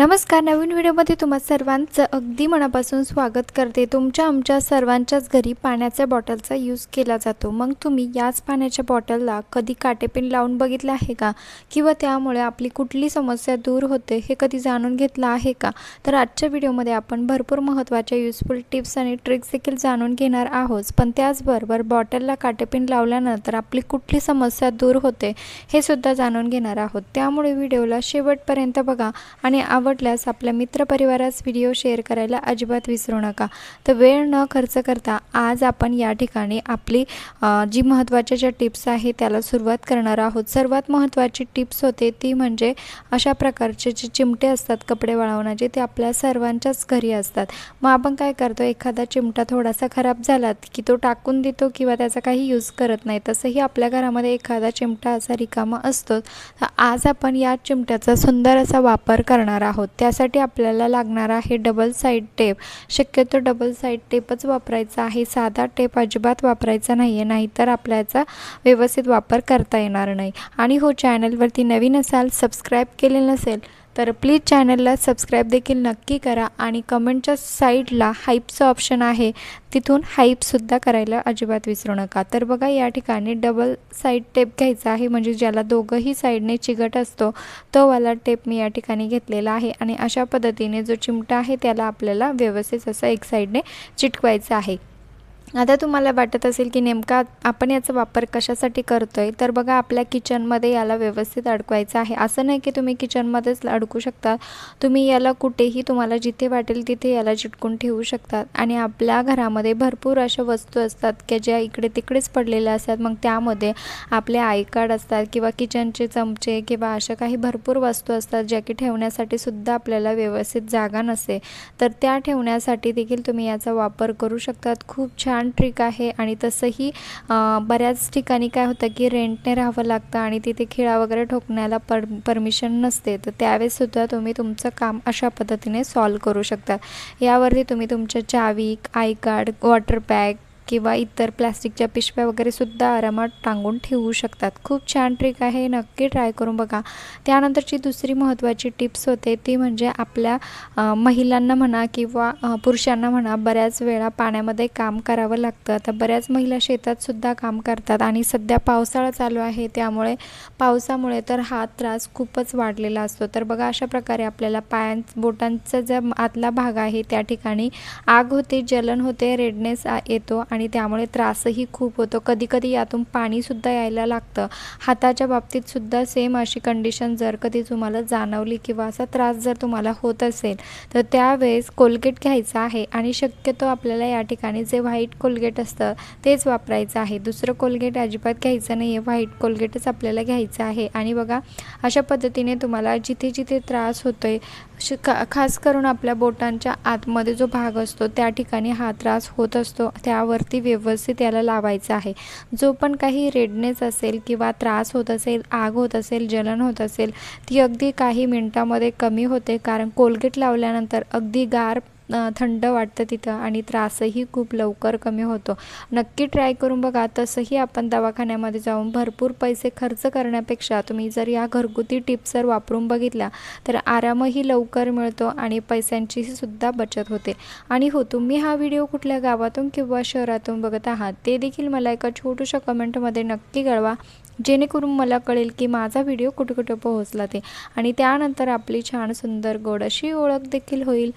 नमस्कार नवीन व्हिडिओमध्ये तुम्हा सर्वांचं अगदी मनापासून स्वागत करते. तुमच्या आमच्या सर्वांच्याच घरी पाण्याच्या बॉटलचा यूज केला जातो. मग तुम्ही याच पाण्याच्या बॉटलला कधी काटेपिन लावून बघितलं आहे का? किंवा त्यामुळे आपली कुठली समस्या दूर होते हे कधी जाणून घेतलं आहे का? तर आजच्या व्हिडिओमध्ये आपण भरपूर महत्त्वाच्या युजफुल टिप्स आणि ट्रिक्स देखील जाणून घेणार आहोत. पण त्याचबरोबर बॉटलला काटेपिन लावल्यानंतर आपली कुठली समस्या दूर होते हे सुद्धा जाणून घेणार आहोत. त्यामुळे व्हिडिओला शेवटपर्यंत बघा आणि आवडल्यास आपल्या मित्रपरिवारास व्हिडिओ शेअर करायला अजिबात विसरू नका. तर वेळ न खर्च करता आज आपण या ठिकाणी आपली जी महत्त्वाच्या ज्या टिप्स आहे त्याला सुरुवात करणार आहोत. सर्वात महत्त्वाची टिप्स होते ती म्हणजे अशा प्रकारचे जे चिमटे असतात कपडे वाळवण्याचे ते आपल्या सर्वांच्याच घरी असतात. मग आपण काय करतो एखादा चिमटा थोडासा खराब झाला की तो टाकून देतो किंवा त्याचा काही यूज करत नाही तसंही आपल्या घरामध्ये एखादा चिमटा असा रिकामा असतो. तर आज आपण या चिमट्याचा सुंदर असा वापर करणार आहोत त्यासाठी आपल्याला लागणार आहे डबल साईड टेप शक्यतो डबल साईड टेपच वापरायचा आहे. साधा टेप अजिबात वापरायचा नाही आहे नाहीतर आपल्याचा व्यवस्थित वापर करता येणार नाही. आणि हो चॅनलवरती नवीन असाल सबस्क्राईब केले नसेल तर प्लीज चॅनलला सबस्क्राईब देखील नक्की करा आणि कमेंटच्या साईडला हाईपचं ऑप्शन आहे. तिथून हाईपसुद्धा करायला अजिबात विसरू नका. तर बघा या ठिकाणी डबल साईड टेप घ्यायचा आहे. म्हणजे ज्याला दोघंही साईडने चिगट असतो तो वाला टेप मी या ठिकाणी घेतलेला आहे. आणि अशा पद्धतीने जो चिमटा आहे त्याला आपल्याला व्यवस्थित असं एक साईडने चिटकवायचं आहे. आता तुम्हाला वाटत असेल की नेमका आपण याचा वापर कशासाठी करतो आहे तर बघा आपल्या किचनमध्ये याला व्यवस्थित अडकवायचं आहे. असं नाही की तुम्ही किचनमध्येच अडकू शकता. तुम्ही याला कुठेही तुम्हाला जिथे वाटेल तिथे याला चिटकून ठेवू शकतात आणि आपल्या घरामध्ये भरपूर अशा वस्तू असतात की ज्या इकडे तिकडेच पडलेल्या असतात. मग त्यामध्ये आपले आय कार्ड असतात किंवा किचनचे चमचे किंवा अशा काही भरपूर वस्तू असतात ज्या की ठेवण्यासाठी सुद्धा आपल्याला व्यवस्थित जागा नसते. तर त्या ठेवण्यासाठी देखील तुम्ही याचा वापर करू शकतात. खूप छान ट्रिक आहे आणि तसंही बऱ्याच ठिकाणी काय होतं की रेंटने राहावं लागतं आणि तिथे खिळा वगैरे ठोकण्याला पर परमिशन नसते. तर त्यावेळेससुद्धा तुम्ही तुमचं काम अशा पद्धतीने सॉल्व करू शकता. यावरती तुम्ही तुमच्या चावी आय कार्ड वॉटर बॅग किंवा इतर प्लॅस्टिकच्या पिशव्या वगैरे सुद्धा आरामात टांगून ठेवू शकतात. खूप छान ट्रिक आहे नक्की ट्राय करून बघा. त्यानंतरची दुसरी महत्त्वाची टिप्स होते ती म्हणजे आपल्या महिलांना म्हणा किंवा पुरुषांना म्हणा बऱ्याच वेळा पाण्यामध्ये काम करावं लागतं. तर बऱ्याच महिला शेतातसुद्धा काम करतात आणि सध्या पावसाळा चालू आहे त्यामुळे पावसामुळे तर हा त्रास खूपच वाढलेला असतो. तर बघा अशा प्रकारे आपल्याला पायां बोटांचा ज्या आतला भाग आहे त्या ठिकाणी आग होते जलन होते रेडनेस येतो आणि आणि त्यामुळे त्रासही खूप होतो. कधीकधी यातून पाणीसुद्धा यायला लागतं. हाताच्या बाबतीत सुद्धा सेम अशी कंडिशन जर कधी तुम्हाला जाणवली किंवा असा त्रास जर तुम्हाला होत असेल तर त्यावेळेस कोलगेट घ्यायचं आहे आणि शक्यतो आपल्याला या ठिकाणी जे व्हाईट कोलगेट असतं तेच वापरायचं आहे. दुसरं कोलगेट अजिबात घ्यायचं नाही आहे व्हाईट कोलगेटच आपल्याला घ्यायचं आहे. आणि बघा अशा पद्धतीने तुम्हाला जिथे जिथे त्रास होतो आहे श खा खास करून आपल्या बोटांच्या आतमध्ये जो भाग असतो त्या ठिकाणी हा त्रास होत असतो. त्यावर त्यावरती व्यवस्थित याला लावायचं आहे. जो पण काही रेडनेस असेल किंवा त्रास होत असेल आग होत असेल जलन होत असेल ती अगदी काही मिनटामध्ये कमी होते. कारण कोलगेट लावल्यानंतर अगदी गार थंड वाटतं तिथं आणि त्रासही खूप लवकर कमी होतो. नक्की ट्राय करून बघा तसंही आपण दवाखान्यामध्ये जाऊन भरपूर पैसे खर्च करण्यापेक्षा तुम्ही जर या घरगुती टिप्स जर वापरून बघितल्या तर आरामही लवकर मिळतो आणि पैशांचीही सुद्धा बचत होते. आणि हो तुम्ही हा व्हिडिओ कुठल्या गावातून किंवा शहरातून बघत आहात ते देखील मला एका छोटूशा कमेंटमध्ये नक्की कळवा जेणेकरून मला कळेल की माझा व्हिडिओ कुठे कुठे पोहोचला ते. आणि त्यानंतर आपली छान सुंदर गोड अशी ओळख देखील होईल.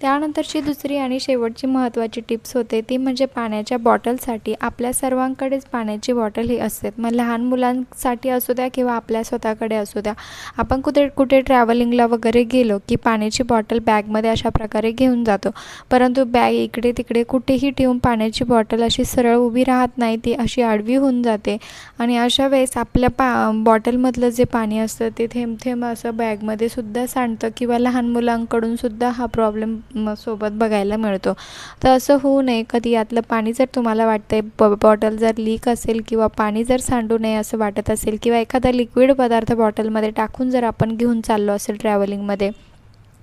त्यानंतरची दुसरी आणि शेवटची महत्त्वाची टिप्स होते ती म्हणजे पाण्याच्या बॉटलसाठी. आपल्या सर्वांकडेच पाण्याची बॉटल ही असते. मग लहान मुलांसाठी असू द्या किंवा आपल्या स्वतःकडे असू द्या. आपण कुठे कुठे ट्रॅव्हलिंगला वगैरे गेलो की पाण्याची बॉटल बॅगमध्ये अशा प्रकारे घेऊन जातो. परंतु बॅग इकडे तिकडे कुठेही ठेवून पाण्याची बॉटल अशी सरळ उभी राहत नाही ती अशी आडवी होऊन जाते. आणि अशा वेळेस आपल्या पा बॉटलमधलं जे पाणी असतं ते थेंब थेंब असं बॅगमध्ये सुद्धा सांडतं किंवा लहान मुलांकडून सुद्धा हा प्रॉब्लेम मग सोबत बघायला मिळतो. तर असं होऊ नये. कधी यातलं पाणी जर तुम्हाला वाटतंय ब बॉटल जर लीक असेल किंवा पाणी जर सांडू नये असं वाटत असेल किंवा एखादा लिक्विड पदार्थ बॉटलमध्ये टाकून जर आपण घेऊन चाललो असेल ट्रॅव्हलिंगमध्ये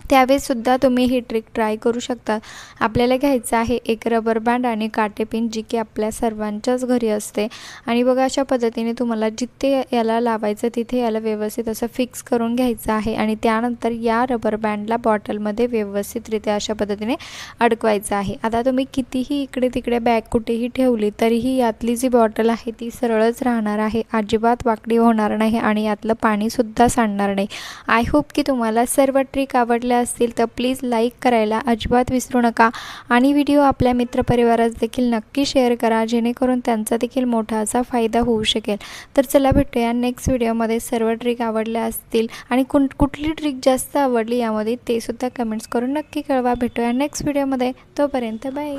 त्यावेळेसुद्धा तुम्ही ही ट्रिक ट्राय करू शकता. आपल्याला घ्यायचं आहे एक रबर बँड आणि काटेपिन जी की आपल्या सर्वांच्याच घरी असते. आणि बघा अशा पद्धतीने तुम्हाला जिथे याला लावायचं तिथे याला व्यवस्थित असं फिक्स करून घ्यायचं आहे. आणि त्यानंतर या रबर बँडला बॉटलमध्ये व्यवस्थितरित्या अशा पद्धतीने अडकवायचं आहे. आता तुम्ही कितीही इकडे तिकडे बॅग कुठेही ठेवली तरीही यातली जी बॉटल आहे ती सरळच राहणार आहे. अजिबात वाकडी होणार नाही आणि यातलं पाणीसुद्धा सांडणार नाही. आय होप की तुम्हाला सर्व ट्रिक आवडल्या असतील तर प्लीज लाईक करायला अजिबात विसरू नका. आणि व्हिडिओ आपल्या मित्रपरिवारास देखील नक्की शेअर करा जेणेकरून त्यांचा देखील मोठा असा फायदा होऊ शकेल. तर चला भेटूया नेक्स्ट व्हिडिओमध्ये सर्व ट्रिक आवडल्या असतील आणि कुण कुठली ट्रिक जास्त आवडली यामध्ये ते सुद्धा कमेंट्स करून नक्की कळवा. भेटूया नेक्स्ट व्हिडिओमध्ये तोपर्यंत बाय